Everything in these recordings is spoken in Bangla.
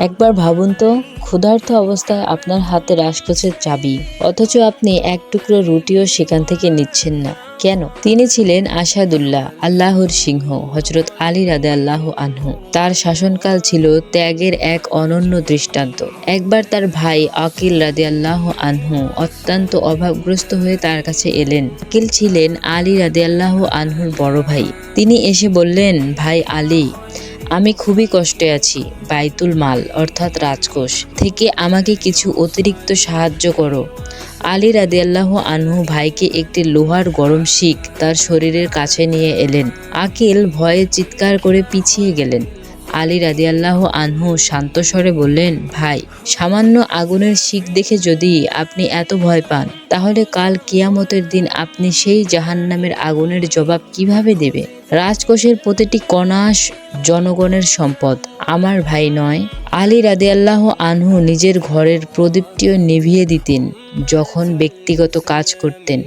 একবার ভাবুন তো, ক্ষুধার্ত অবস্থায় আপনার হাতে রাজকোষের চাবি। অথচ আপনি এক টুকরো রুটিও সেখান থেকে নিচ্ছেন না। কেন? তিনি ছিলেন আসাদুল্লাহ আল্লাহর সিংহ হজরত আলী রাদে আল্লাহ আনহু। তার শাসনকাল ছিল ত্যাগের এক অনন্য দৃষ্টান্ত। একবার তার ভাই আকিল রাদে আল্লাহ আনহু অত্যন্ত অভাবগ্রস্ত হয়ে তার কাছে এলেন। আকিল ছিলেন আলী রাদে আল্লাহ আনহুর বড় ভাই। তিনি এসে বললেন, ভাই আলী আমি খুবই কষ্টে আছি, বাইতুল মাল, অর্থাৎ রাজকোষ। থেকে আমাকে কিছু অতিরিক্ত সাহায্য করো। আলী রাদিয়াল্লাহ আনহু ভাইকে একটি লোহার গরম শিক তার শরীরের কাছে নিয়ে এলেন। আকিল ভয়ে চিৎকার করে পিছিয়ে গেলেন। আলী রাদিয়াল্লাহ আনহু শান্ত স্বরে বললেন, ভাই, সামান্য আগুনের শিক দেখে যদি আপনি এত ভয় পান, তাহলে কাল কিয়ামতের দিন আপনি সেই জাহান্নামের আগুনের জবাব কীভাবে দেবে রাজকোষের প্রতিটি কণাস জনগণের সম্পদ। আমার ভাই নয়, আলী রাদিয়াল্লাহ আনহু নিজের ঘরের প্রদীপটিও নিভিয়ে দিতেন যখন ব্যক্তিগত কাজ করতেন,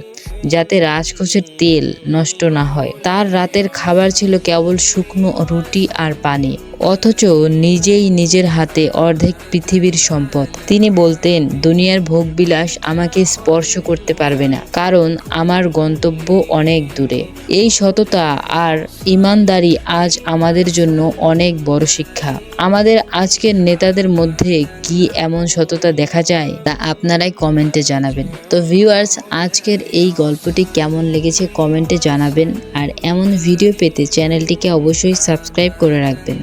যাতে রাজকোষের তেল নষ্ট না হয়। তার রাতের খাবার ছিল কেবল শুকনো রুটি আর পানি। অথচ নিজেই নিজের হাতে অর্ধেক পৃথিবীর সম্পদ। তিনি বলতেন, দুনিয়ার ভোগবিলাস আমাকে স্পর্শ করতে পারবে না, কারণ আমার গন্তব্য অনেক দূরে। এই সততা আর ইমানদারি আজ আমাদের জন্য অনেক বড় শিক্ষা। আমাদের আজকের নেতাদের মধ্যে কি এমন সততা দেখা যায়, তা আপনারাই কমেন্টে জানাবেন। তো ভিউয়ার্স, আজকের এই গল্পটি কেমন লেগেছে কমেন্টে জানাবেন, আর এমন ভিডিও পেতে চ্যানেলটিকে অবশ্যই সাবস্ক্রাইব করে রাখবেন।